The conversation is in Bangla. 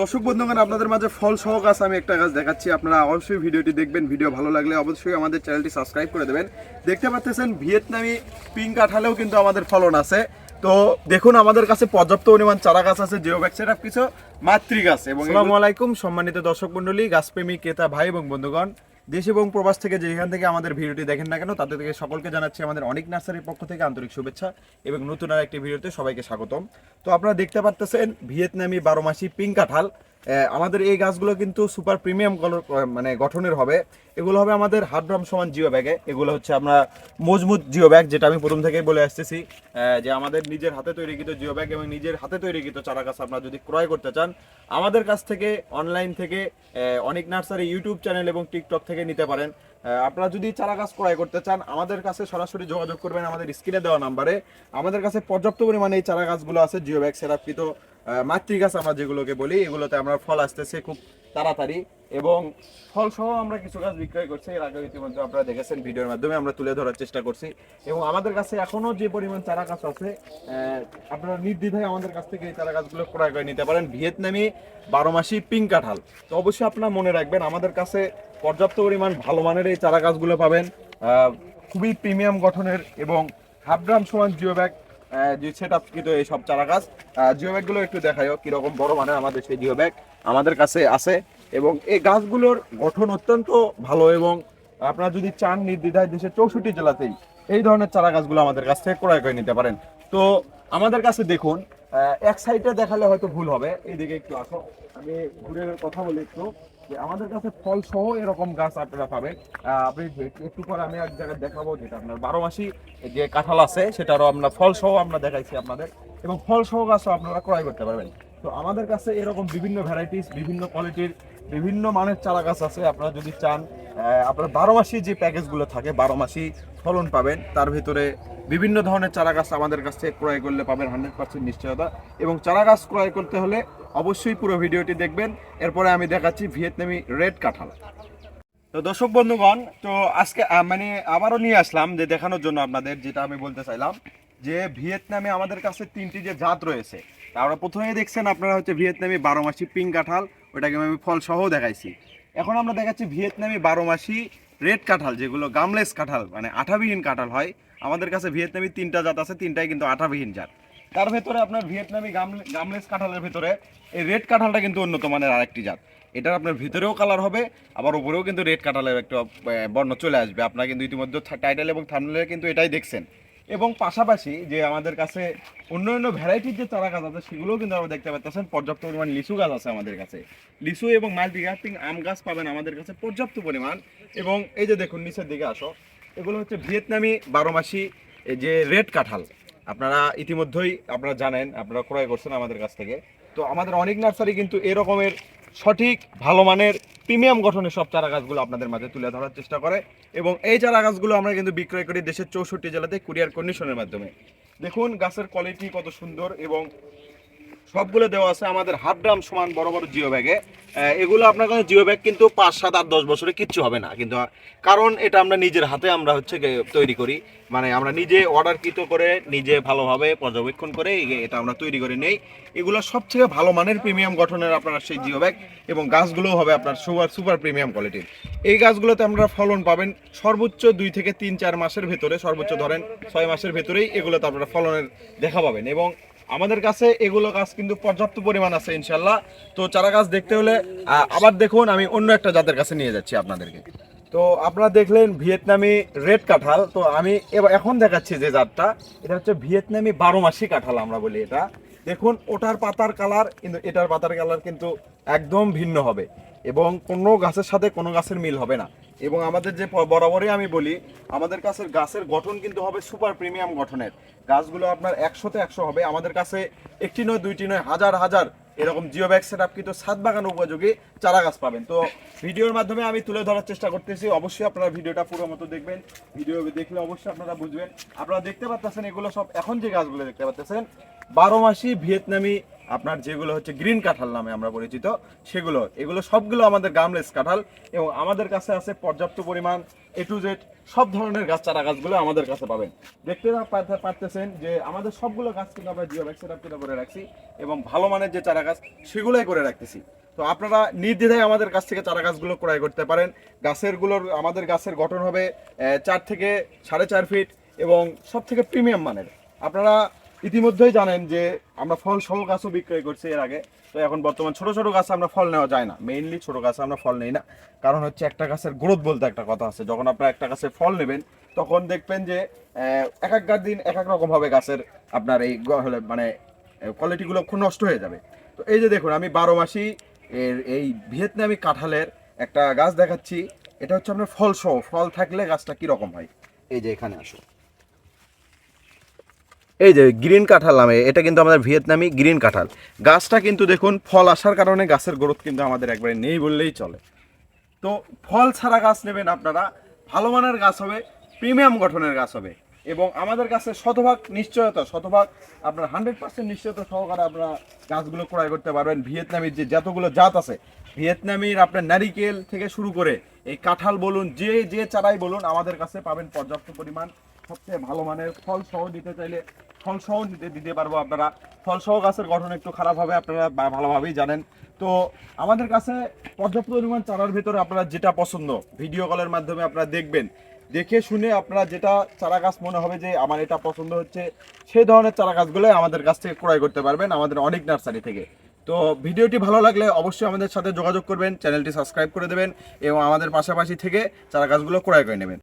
দর্শক বন্ধুগণ, আপনাদের মাঝে ফল সহ গাছ আমি একটা গাছ দেখাচ্ছি। আপনারা অবশ্যই ভিডিওটি দেখবেন, ভিডিও ভালো লাগলে অবশ্যই আমাদের চ্যানেলটি সাবস্ক্রাইব করে দেবেন। দেখতে পাচ্ছেন, ভিয়েতনামি পিঙ্ক কাঁঠালেও কিন্তু আমাদের ফলন আছে। তো দেখুন, আমাদের কাছে পর্যাপ্ত পরিমাণ চারা গাছ আছে জিও ব্যাগ কিছু মাতৃ গাছ এবং আসসালামু আলাইকুম, সম্মানিত দর্শক মণ্ডলী, গাছপ্রেমী ক্রেতা ভাই এবং বন্ধুগণ। দেশ এবং প্রবাস থেকে যেখান থেকে আমাদের ভিডিওটি দেখেন না কেন তাদের থেকে সকলকে জানাচ্ছি আমাদের অনেক নার্সারির পক্ষ থেকে আন্তরিক শুভেচ্ছা এবং নতুন আর একটি ভিডিওতে সবাইকে স্বাগতম। তো আপনারা দেখতে পারতেছেন ভিয়েতনামি বারো মাসি পিঙ্ক কাঁঠাল। আমাদের এই গাছগুলো কিন্তু সুপার প্রিমিয়াম কলর মানে গঠনের হবে। এগুলো হবে আমাদের হাফ ড্রাম সমান জিও ব্যাগে। এগুলো হচ্ছে আমরা মজবুত জিও ব্যাগ, যেটা আমি প্রথম থেকেই বলে আসতেছি যে আমাদের নিজের হাতে তৈরিকৃত জিও ব্যাগ এবং নিজের হাতে তৈরিকৃত চারা গাছ আপনারা যদি ক্রয় করতে চান, আমাদের কাছ থেকে অনলাইন থেকে অনেক নার্সারি ইউটিউব চ্যানেল এবং টিকটক থেকে নিতে পারেন। আপনারা যদি চারা গাছ ক্রয় করতে চান, আমাদের কাছে সরাসরি যোগাযোগ করবেন আমাদের স্ক্রিনে দেওয়া নাম্বারে। আমাদের কাছে পর্যাপ্ত পরিমাণে এই চারা গাছগুলো আছে, জিও ব্যাগ সেরাপকৃত মাতৃ গাছ আমরা যেগুলোকে বলি, এগুলোতে আমরা ফল আসতেছে খুব তাড়াতাড়ি। এবং ফল সহ আমরা কিছু গাছ বিক্রয় করছি, এর আগে ইতিমধ্যে আপনারা দেখেছেন ভিডিওর মাধ্যমে, আমরা তুলে ধরার চেষ্টা করছি। এবং আমাদের কাছে এখনও যে পরিমাণ চারা গাছ আছে আপনারা নির্দ্বিধায় আমাদের কাছ থেকে এই চারা গাছগুলো ক্রয় করে নিতে পারেন। ভিয়েতনামি বারো মাসি পিঙ্ক কাঁঠাল। তো অবশ্যই আপনারা মনে রাখবেন, আমাদের কাছে পর্যাপ্ত পরিমাণ ভালো মানের এই চারা গাছগুলো পাবেন। খুবই প্রিমিয়াম গঠনের এবং হাফ গ্রাম সমান জিও ব্যাগ যে সেট আপ কিন্তু এই সব চারা গাছ জিও ব্যাগগুলো একটু দেখাইও কীরকম বড় মানের আমাদের সেই জিও ব্যাগ আমাদের কাছে আছে। এবং এই গাছগুলোর গঠন অত্যন্ত ভালো এবং আপনারা যদি চান নির্দ্বিধায় দেশের চৌষট্টি জেলাতেই এই ধরনের চারা গাছগুলো আমাদের কাছ থেকে ক্রয় করে নিতে পারেন। তো আমাদের কাছে দেখুন এক সাইডে দেখালে হয়তো ভুল হবে, এইদিকে একটু আসো। আমি ঘুরে কথা বলি একটু। যে আমাদের কাছে ফল সহ এরকম গাছ আপনারা পাবেন। আপনি একটু- পরে আমি এক জায়গায় দেখাবো যেটা আপনার বারো মাসি যে কাঁঠাল আছে, সেটারও আমরা ফল সহ আমরা দেখাইছি আপনাদের। এবং ফল সহ গাছও আপনারা ক্রয় করতে পারবেন। তো আমাদের কাছে এরকম বিভিন্ন ভ্যারাইটিস বিভিন্ন কোয়ালিটির বিভিন্ন মানের চারা গাছ আছে। আপনারা যদি চান আপনার বারো মাসি যে প্যাকেজগুলো থাকে বারো মাসি ফলন পাবেন, তার ভিতরে বিভিন্ন ধরনের চারা গাছ আমাদের কাছ থেকে ক্রয় করলে পাবেন হান্ড্রেড পার্সেন্ট নিশ্চয়তা। এবং চারা গাছ ক্রয় করতে হলে অবশ্যই পুরো ভিডিওটি দেখবেন। এরপরে আমি দেখাচ্ছি ভিয়েতনামি রেড কাঁঠাল। তো দর্শক বন্ধুগণ, তো আজকে মানে আবারও নিয়ে আসলাম যে দেখানোর জন্য আপনাদের, যেটা আমি বলতে চাইলাম যে ভিয়েতনামে আমাদের কাছে তিনটি যে জাত রয়েছে আমরা প্রথমেই দেখছেন আপনারা হচ্ছে ভিয়েতনামি বারো মাসি পিঙ্ক কাঁঠাল ওটাকে আমি ফল সহ দেখাইছি। এখন আমরা দেখাচ্ছি ভিয়েতনামি বারো মাসি রেড কাঁঠাল, যেগুলো গামলেস কাঁঠাল মানে আঠাবিহীন কাঁঠাল হয়। আমাদের কাছে ভিয়েতনামি তিনটা জাত আছে, তিনটাই কিন্তু আঠাবিহীন জাত। তার ভেতরে আপনার ভিয়েতনামি গামলে- গামলেস কাঁঠালের ভেতরে, এই রেড কাঁঠালটা কিন্তু উন্নত মানের আরেকটি জাত। এটার আপনার ভিতরেও কালার হবে, আবার উপরেও কিন্তু রেড কাঁঠালের একটা বর্ণ চলে আসবে। আপনারা কিন্তু ইতিমধ্যে টাইটেল এবং থামলে কিন্তু এটাই দেখছেন। এবং পাশাপাশি যে আমাদের কাছে অন্য অন্য ভ্যারাইটির যে চারা গাছ আছে, সেগুলোও কিন্তু আমরা দেখতে পাচ্ছেন। পর্যাপ্ত পরিমাণ লিচু গাছ আছে আমাদের কাছে। লিচু এবং মাল্টি আম গাছ পাবেন আমাদের কাছে পর্যাপ্ত পরিমাণ। এবং এই যে দেখুন, নিচের দিকে আসো, এগুলো হচ্ছে ভিয়েতনামি বারো মাসি যে রেড কাঁঠাল। আপনারা ইতিমধ্যেই আপনারা জানেন, আপনারা ক্রয় করছেন আমাদের কাছ থেকে। তো আমাদের অনেক নার্সারি কিন্তু এরকমের সঠিক, ভালো মানের প্রিমিয়াম গঠনের সব চারা গাছগুলো আপনাদের মাঝে তুলে ধরার চেষ্টা করে এবং এই চারা গাছগুলো আমরা কিন্তু বিক্রয় করি দেশের চৌষট্টি জেলাতে কুরিয়ার কন্ডিশনের মাধ্যমে। দেখুন, গাছের কোয়ালিটি কত সুন্দর এবং সবগুলো দেওয়া আছে, আমাদের হাফ ড্রাম সমান বড় বড় জিও ব্যাগে। এগুলো আপনার কাছে জিও ব্যাগ কিন্তু পাঁচ, সাত, আট, দশ বছরে কিচ্ছু হবে না। কিন্তু কারণ এটা আমরা নিজের হাতে আমরা হচ্ছে তৈরি করি। মানে আমরা নিজে অর্ডার কৃত করে নিজে ভালোভাবে পর্যবেক্ষণ করে এটা আমরা তৈরি করে নেই। এগুলো সবথেকে ভালো মানের প্রিমিয়াম গঠনের আপনার সেই জিও ব্যাগ এবং গাছগুলোও হবে আপনার সুপার সুপার প্রিমিয়াম কোয়ালিটির এই গাছগুলোতে আমরা ফলন পাবেন সর্বোচ্চ দুই থেকে তিন, চার মাসের ভেতরে, সর্বোচ্চ ধরেন ছয় মাসের ভেতরেই এগুলোতে আপনারা ফলনের দেখা পাবেন। এবং আমাদের কাছে এগুলো গাছ কিন্তু পর্যাপ্ত পরিমাণ আছে ইনশাল্লাহ তো চারা গাছ দেখতে হলে আবার দেখুন, আমি অন্য একটা জাতের কাছে নিয়ে যাচ্ছি আপনাদেরকে। তো আপনারা দেখলেন ভিয়েতনামি রেড কাঁঠাল। তো আমি এখন দেখাচ্ছি যে জাতটা। এটা হচ্ছে ভিয়েতনামি বারো মাসি কাঁঠাল আমরা বলি এটা। দেখুন, ওটার পাতার কালার, কিন্তু এটার পাতার কালার কিন্তু একদম ভিন্ন হবে। এবং কোনো গাছের সাথে কোনো গাছের মিল হবে না। এবং আমাদের যে বরাবরই আমি বলি, আমাদের কাছে গাছের গঠন কিন্তু হবে সুপার প্রিমিয়াম গঠনের। গাছগুলো আপনার একশোতে একশো হবে। আমাদের কাছে একটি নয়, দুইটি নয়, হাজার হাজার এরকম জিও ব্যাগ সেট আপ কিন্তু সাত বাগান উপযোগী চারা গাছ পাবেন। তো ভিডিওর মাধ্যমে আমি তুলে ধরার চেষ্টা করতেছি। অবশ্যই আপনারা ভিডিওটা পুরো মতো দেখবেন। ভিডিও দেখলে অবশ্যই আপনারা বুঝবেন। আপনারা দেখতে পাচ্ছেন এগুলো সব এখন যে গাছগুলো দেখতে পাচ্ছেন বারো মাসি ভিয়েতনামি আপনার যেগুলো হচ্ছে গ্রিন কাঁঠাল নামে আমরা পরিচিত, সেগুলো, এগুলো সবগুলো আমাদের গামলেস কাঁঠাল এবং আমাদের কাছে আছে পর্যাপ্ত পরিমাণ এ টু জেড সব ধরনের গাছ, চারা গাছগুলো আমাদের কাছে পাবেন। দেখতে পারতেছেন যে আমাদের সবগুলো গাছ কিন্তু আমরা জিও ভ্যাক্সিন করে রাখছি এবং ভালো মানের যে চারা গাছ, সেগুলোই করে রাখতেছি। তো আপনারা নির্দ্বিধায় আমাদের কাছ থেকে চারা গাছগুলো ক্রয় করতে পারেন। গাছেরগুলোর, আমাদের গাছের গঠন হবে চার থেকে সাড়ে চার ফিট এবং সব থেকে প্রিমিয়াম মানের। আপনারা ইতিমধ্যেই জানেন যে আমরা ফল সহ গাছও বিক্রয় করছি এর আগে। তো এখন বর্তমান ছোট ছোট গাছে আমরা ফল নেওয়া যায় না। মেইনলি ছোট গাছে আমরা ফল নেই না। কারণ হচ্ছে একটা গাছের গ্রোথ বলতে একটা কথা আছে। যখন আপনারা একটা গাছে ফল নেবেন, তখন দেখবেন যে এক এক দিন এক এক রকম হবে গাছের আপনার এই হলে মানে কোয়ালিটিগুলো খুব নষ্ট হয়ে যাবে। তো এই যে দেখুন, আমি বারো মাসি এর, এই ভিয়েতনামি কাঁঠালের একটা গাছ দেখাচ্ছি। এটা হচ্ছে আপনার ফল সহ। ফল থাকলে গাছটা কি রকম হয়? এই যে এখানে আসো এই যে গ্রিন কাঁঠাল নামে, এটা কিন্তু আমাদের ভিয়েতনামি গ্রিন কাঁঠাল। গাছটা কিন্তু দেখুন, ফল আসার কারণে গাছের গ্রোথ কিন্তু আমাদের একবারে নেই বললেই চলে। তো ফল ছাড়া গাছ নেবেন আপনারা, ভালো মানের গাছ হবে প্রিমিয়াম গঠনের গাছ হবে। এবং আমাদের কাছে শতভাগ নিশ্চয়তা, শতভাগ আপনার হান্ড্রেড পার্সেন্ট নিশ্চয়তা সহকারে আপনারা গাছগুলো ক্রয় করতে পারবেন। ভিয়েতনামির যে যতগুলো জাত আছে, ভিয়েতনামির আপনার নারিকেল থেকে শুরু করে এই কাঁঠাল বলুন, যে যে চারাই বলুন, আমাদের কাছে পাবেন পর্যাপ্ত পরিমাণ সবচেয়ে ভালো মানের ফল সহ দিতে চাইলে ফল সহ দিতে দিতে পারব আপনারা। ফল সহ গাছের গঠন একটু খারাপ হবে, আপনারা ভালোভাবেই জানেন। তো আমাদের কাছে পর্যাপ্ত পরিমাণ চারার ভিতরে আপনারা যেটা পছন্দ ভিডিও কলের মাধ্যমে আপনারা দেখবেন। দেখে শুনে আপনারা যেটা চারা গাছ মনে হবে যে, আমার এটা পছন্দ হচ্ছে সেই ধরনের চারা গাছগুলোই আমাদের কাছ থেকে ক্রয় করতে পারবেন আমাদের অনেক নার্সারি থেকে। তো ভিডিওটি ভালো লাগলে অবশ্যই আমাদের সাথে যোগাযোগ করবেন, চ্যানেলটি সাবস্ক্রাইব করে দেবেন এবং আমাদের পাশাপাশি থেকে চারা গাছগুলো ক্রয় করে নেবেন।